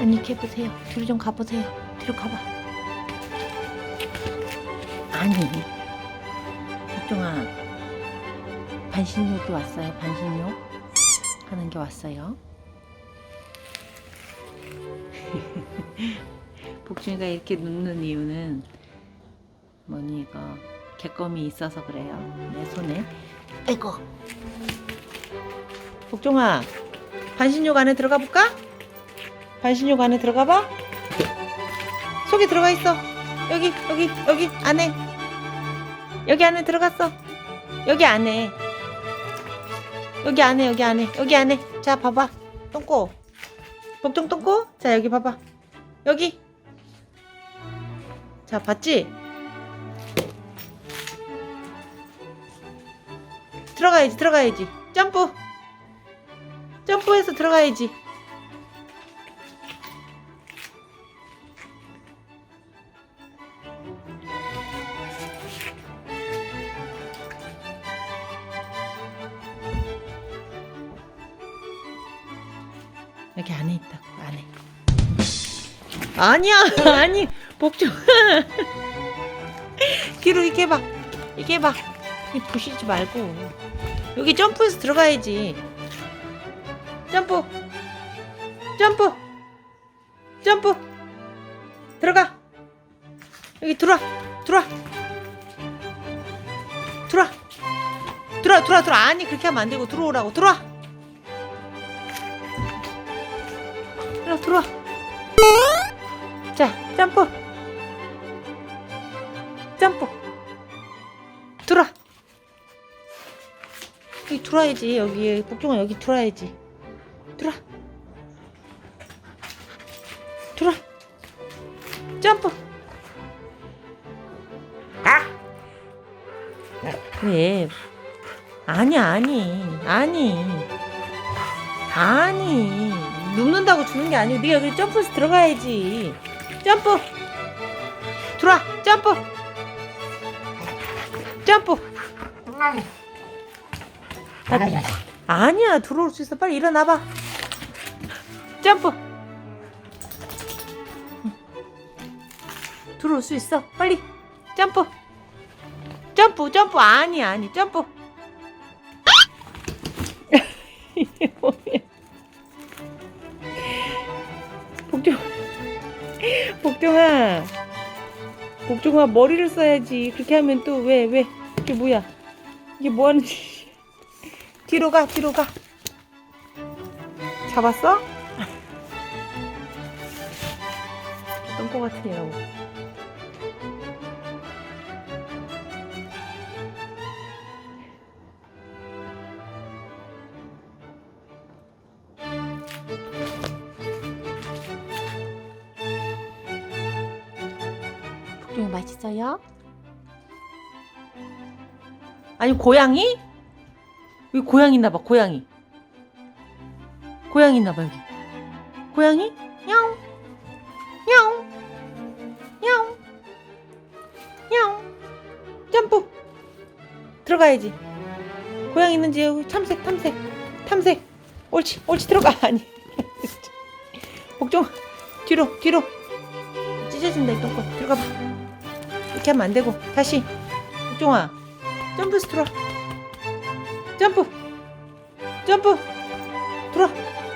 아니 이렇게 해보세요. 뒤로 좀 가보세요. 뒤로 가봐. 아니 복종아 반신욕이 왔어요. 반신욕 하는 게 왔어요. 복중이가 이렇게 눕는 이유는 뭐니 이거 개껌이 있어서 그래요. 내 손에. 아이고. 복종아, 반신욕 안에 들어가 볼까? 반신욕 안에 들어가 봐. 속에 들어가 있어. 여기 여기 여기 안에. 여기 안에 들어갔어. 여기 안에. 여기 안에 여기 안에 여기 안에. 자 봐봐. 똥꼬. 복종 똥꼬. 자 여기 봐봐. 여기. 자 봤지? 들어가야지 들어가야지. 점프. 점프해서 들어가야지. 여기 안에 있다고 안에. 아니야 아니 복종 뒤로 이렇게 해봐 이렇게 해봐 이 부시지 말고 여기 점프해서 들어가야지 점프. 점프. 점프. 들어가. 여기 들어와. 들어와. 들어와. 들어와 들어와 들어와. 아니 그렇게 하면 안 되고 들어오라고. 들어와. 들어와 들어와. 자 점프. 점프. 들어와. 여기 들어와야지. 여기 복종아 여기 들어와야지 들어와. 들어와. 점프. 왜 아니 아니 아니. 아니. 눕는다고 주는 게 아니고 네가 여기 점프해서 들어가야지. 점프. 들어와. 점프. 점프. 아 니야 들어올 수 있어. 빨리 일어나봐. 점프. 들어올 수 있어. 빨리. 점프. 점프 점프. 아니 아니 점프. 복종 복종아. 복종아 머리를 써야지. 그렇게 하면 또 왜 왜? 이게 뭐야? 이게 뭐 하는 짓이야 뒤로 가 뒤로 가 잡았어? 똥꼬 같은 이라고 복종이 맛있어요? 아니 고양이? 여기 고양이 있나봐 고양이. 고양이 있나봐 여기. 고양이? 야옹 야옹 야옹 야옹 점프. 들어가야지. 고양이 있는지 여기 탐색 탐색 탐색. 옳지 옳지 들어가. 아니. 복종 뒤로 뒤로. 찢어진다 이 똥꼬. 들어가 봐. 이렇게 하면 안 되고. 다시. 복종아 점프해서 들 어와 점프 점프 들어와